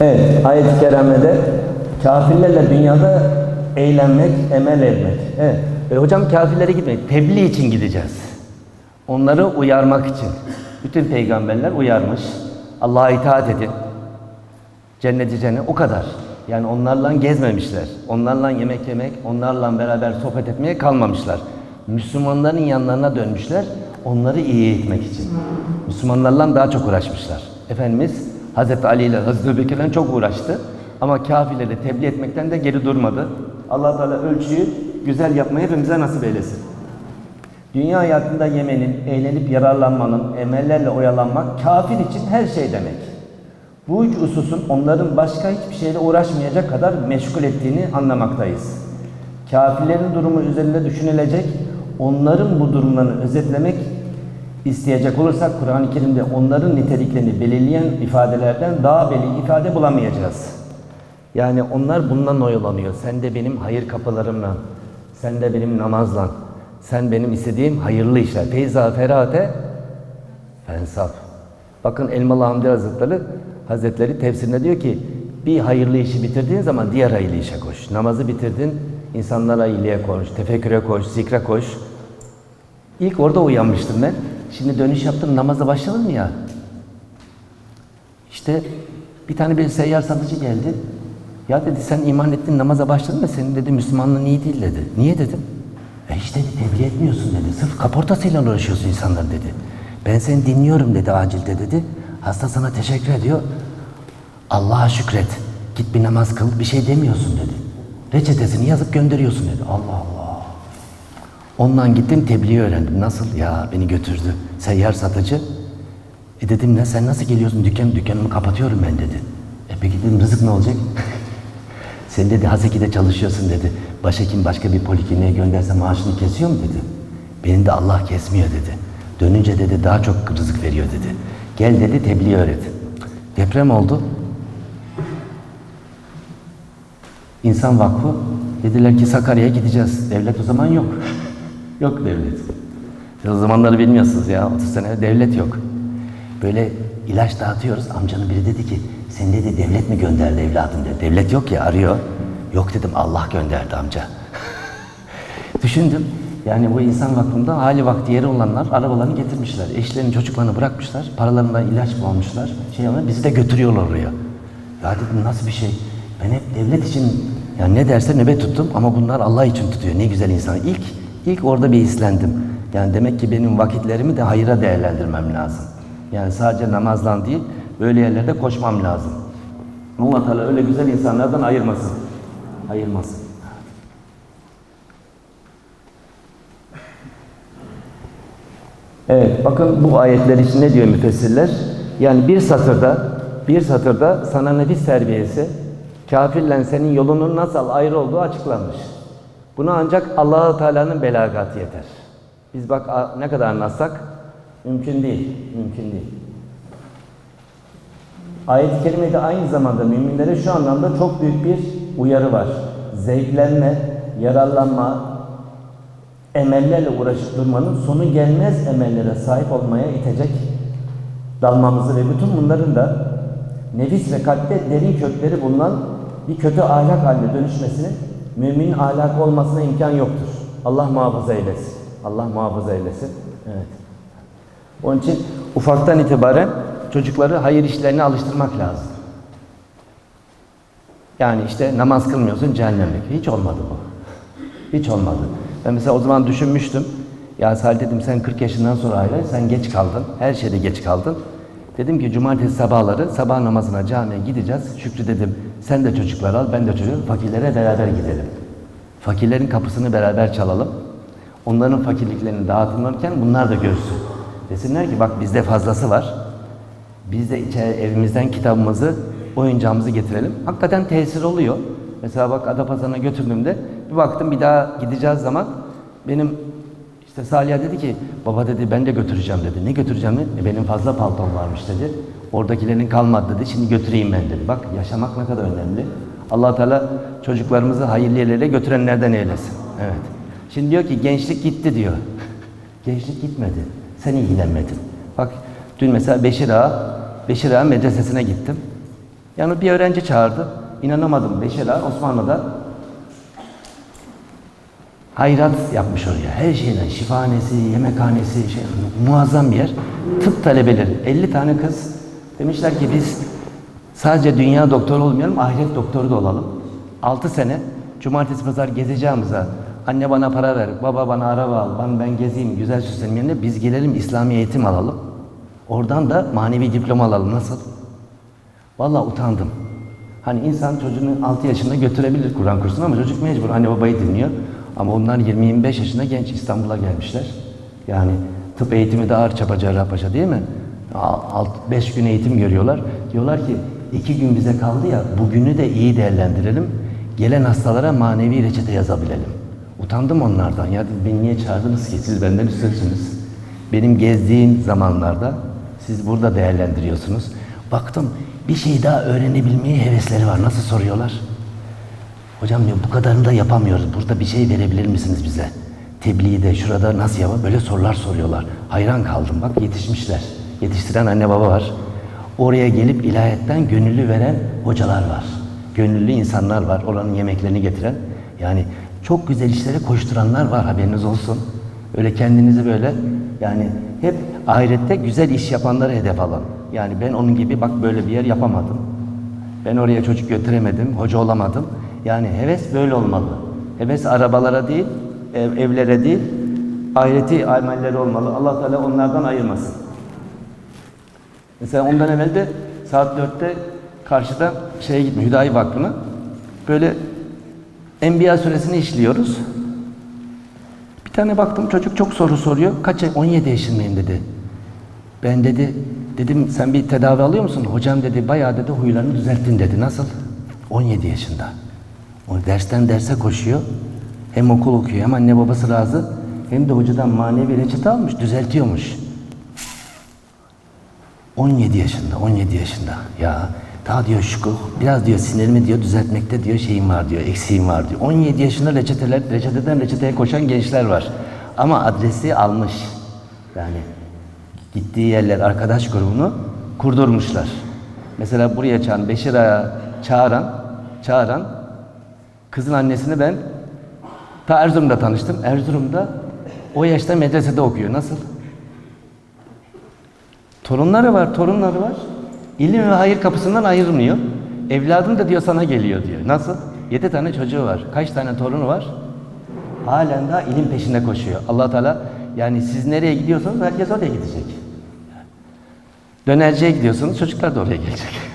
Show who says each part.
Speaker 1: Evet, ayet-i kerimede kafirlerle dünyada eğlenmek, emel etmek. Evet. E, hocam kafirlere gitmek, tebliğ için gideceğiz. Onları uyarmak için. Bütün peygamberler uyarmış. Allah'a itaat edin. Cenneti cennet o kadar. Yani onlarla gezmemişler. Onlarla yemek yemek, onlarla beraber sohbet etmeye kalmamışlar. Müslümanların yanlarına dönmüşler. Onları iyi etmek için. Müslümanlarla daha çok uğraşmışlar. Efendimiz Hazreti Ali ile Hazreti Bekir'le çok uğraştı. Ama kafirleri tebliğ etmekten de geri durmadı. allah Teala ölçüyü güzel yapmayı hepimize nasip eylesin. Dünya hayatında yemenin, eğlenip yararlanmanın, emellerle oyalanmak kafir için her şey demek. Bu üç hususun onların başka hiçbir şeyle uğraşmayacak kadar meşgul ettiğini anlamaktayız. Kafirlerin durumu üzerinde düşünülecek, onların bu durumlarını özetlemek isteyecek olursak Kur'an-ı Kerim'de onların niteliklerini belirleyen ifadelerden daha belli ifade bulamayacağız. Yani onlar bundan oyalanıyor. Sen de benim hayır kapılarımla, sen de benim namazla, sen benim istediğim hayırlı işler. Feyza ferate fensaf. Bakın Elmalı Hamdi Hazretleri, Hazretleri tefsirinde diyor ki bir hayırlı işi bitirdiğin zaman diğer hayırlı işe koş. Namazı bitirdin, insanlara iyiliğe koş, tefekküre koş, zikre koş. İlk orada uyanmıştım ben. Şimdi dönüş yaptım, namaza başladım ya. İşte bir tane bir seyyar satıcı geldi. Ya dedi sen iman ettin namaza başladın mı? Senin dedi Müslümanlığın iyi değil dedi. Niye dedim? E hiç dedi tebliğ etmiyorsun dedi. Sırf kaportasıyla uğraşıyorsun insanlar dedi. Ben seni dinliyorum dedi acilde dedi. Hasta sana teşekkür ediyor. Allah'a şükret. Git bir namaz kıl bir şey demiyorsun dedi. Reçetesini yazıp gönderiyorsun dedi. Allah Allah. Ondan gittim tebliği öğrendim. Nasıl? Ya beni götürdü. Seyyar satıcı. E dedim ne sen nasıl geliyorsun dükkan dükkanımı kapatıyorum ben dedi. E peki dedim rızık ne olacak? sen dedi Haseki'de çalışıyorsun dedi. Başhekim başka bir polikliniğe gönderse maaşını kesiyor mu dedi. Benim de Allah kesmiyor dedi. Dönünce dedi daha çok rızık veriyor dedi. Gel dedi tebliğ öğret. Deprem oldu. İnsan Vakfı dediler ki Sakarya'ya gideceğiz. Devlet o zaman yok. Yok devlet. Siz o zamanları bilmiyorsunuz ya 30 sene devlet yok. Böyle ilaç dağıtıyoruz. Amcanın biri dedi ki sen dedi devlet mi gönderdi evladım dedi. Devlet yok ya arıyor. Yok dedim Allah gönderdi amca. Düşündüm. Yani bu insan vakfında hali vakti yeri olanlar arabalarını getirmişler. Eşlerini çocuklarını bırakmışlar. Paralarından ilaç bulmuşlar. Şey ama bizi de götürüyorlar oraya. Ya dedim nasıl bir şey? Ben hep devlet için yani ne derse nöbet tuttum ama bunlar Allah için tutuyor. Ne güzel insan. İlk ilk orada bir hislendim. Yani demek ki benim vakitlerimi de hayıra değerlendirmem lazım. Yani sadece namazdan değil, böyle yerlerde koşmam lazım. Allah Teala öyle güzel insanlardan ayırmasın. Ayırmasın. Evet, bakın bu ayetler için ne diyor müfessirler? Yani bir satırda, bir satırda sana nefis terbiyesi, kafirle senin yolunun nasıl ayrı olduğu açıklanmış. Bunu ancak allah Teala'nın belagatı yeter. Biz bak ne kadar anlatsak mümkün değil, mümkün değil. Ayet-i kerimede aynı zamanda müminlere şu anlamda çok büyük bir uyarı var. Zevklenme, yararlanma, emellerle uğraşıp durmanın sonu gelmez emellere sahip olmaya itecek dalmamızı ve bütün bunların da nefis ve kalpte derin kökleri bulunan bir kötü ahlak haline dönüşmesinin müminin ahlakı olmasına imkan yoktur. Allah muhafaza eylesin. Allah muhafaza eylesin. Evet. Onun için ufaktan itibaren çocukları hayır işlerine alıştırmak lazım. Yani işte namaz kılmıyorsun cehennemlik. Hiç olmadı bu. Hiç olmadı. Ben mesela o zaman düşünmüştüm. Ya Salih dedim sen 40 yaşından sonra aile sen geç kaldın. Her şeyde geç kaldın. Dedim ki cumartesi sabahları sabah namazına camiye gideceğiz. Şükrü dedim sen de çocuklar al ben de çocuk fakirlere beraber gidelim. Fakirlerin kapısını beraber çalalım. Onların fakirliklerini dağıtılırken bunlar da görsün. Desinler ki bak bizde fazlası var. Biz de içeri evimizden kitabımızı, oyuncağımızı getirelim. Hakikaten tesir oluyor. Mesela bak Adapazarı'na götürdüğümde bir baktım bir daha gideceğiz zaman benim işte Salih dedi ki baba dedi ben de götüreceğim dedi. Ne götüreceğim. E, benim fazla paltom varmış dedi. Oradakilerin kalmadı dedi. Şimdi götüreyim ben dedi. Bak yaşamak ne kadar önemli. allah Teala çocuklarımızı hayırlı yerlere götürenlerden eylesin. Evet. Şimdi diyor ki gençlik gitti diyor. gençlik gitmedi. Sen ilgilenmedin. Bak dün mesela Beşir Ağa, Beşir Ağa medresesine gittim. Yani bir öğrenci çağırdı. İnanamadım. Beşera Osmanlı'da hayrat yapmış oraya. Her şeyden şifahanesi, yemekhanesi, şey, muazzam bir yer. Tıp talebeleri, 50 tane kız demişler ki biz sadece dünya doktoru olmayalım, ahiret doktoru da olalım. 6 sene cumartesi pazar gezeceğimize anne bana para ver, baba bana araba al, ben, ben gezeyim, güzel süslenim yerine biz gelelim İslami eğitim alalım. Oradan da manevi diploma alalım. Nasıl? Vallahi utandım. Hani insan çocuğunu 6 yaşında götürebilir Kur'an kursuna ama çocuk mecbur anne babayı dinliyor. Ama onlar 20-25 yaşında genç İstanbul'a gelmişler. Yani tıp eğitimi de ağır çapa Cerrahpaşa değil mi? 5 gün eğitim görüyorlar. Diyorlar ki iki gün bize kaldı ya bugünü de iyi değerlendirelim. Gelen hastalara manevi reçete yazabilelim. Utandım onlardan. Ya beni niye çağırdınız ki? Siz benden üstünsünüz. Benim gezdiğim zamanlarda siz burada değerlendiriyorsunuz. Baktım bir şey daha öğrenebilmeye hevesleri var. Nasıl soruyorlar? Hocam diyor bu kadarını da yapamıyoruz. Burada bir şey verebilir misiniz bize? Tebliğde şurada nasıl yapalım? Böyle sorular soruyorlar. Hayran kaldım bak yetişmişler. Yetiştiren anne baba var. Oraya gelip ilahiyetten gönüllü veren hocalar var. Gönüllü insanlar var. Oranın yemeklerini getiren. Yani çok güzel işlere koşturanlar var haberiniz olsun. Öyle kendinizi böyle yani hep ahirette güzel iş yapanları hedef alın. Yani ben onun gibi bak böyle bir yer yapamadım. Ben oraya çocuk götüremedim, hoca olamadım. Yani heves böyle olmalı. Heves arabalara değil, ev- evlere değil, ahireti amelleri olmalı. Allah Teala onlardan ayırmasın. Mesela ondan evvel de saat 4'te karşıda şeye gitme, Hüdayi Vakfı'na. Böyle Enbiya suresini işliyoruz. Bir tane baktım çocuk çok soru soruyor. Kaç ay? 17 yaşındayım dedi. Ben dedi, dedim sen bir tedavi alıyor musun? Hocam dedi bayağı dedi huylarını düzelttin dedi. Nasıl? 17 yaşında. O dersten derse koşuyor. Hem okul okuyor hem anne babası razı. Hem de hocadan manevi reçete almış, düzeltiyormuş. 17 yaşında, 17 yaşında. Ya daha diyor şu biraz diyor sinirimi diyor düzeltmekte diyor şeyim var diyor, eksiğim var diyor. 17 yaşında reçeteler, reçeteden reçeteye koşan gençler var. Ama adresi almış. Yani gittiği yerler arkadaş grubunu kurdurmuşlar. Mesela buraya çağıran, Beşir Ağa'ya çağıran, çağıran kızın annesini ben ta Erzurum'da tanıştım. Erzurum'da o yaşta medresede okuyor. Nasıl? Torunları var, torunları var. İlim ve hayır kapısından ayırmıyor. Evladım da diyor sana geliyor diyor. Nasıl? Yedi tane çocuğu var. Kaç tane torunu var? Halen daha ilim peşinde koşuyor. allah Teala yani siz nereye gidiyorsanız herkes oraya gidecek. Dönerciye gidiyorsanız çocuklar da oraya gelecek.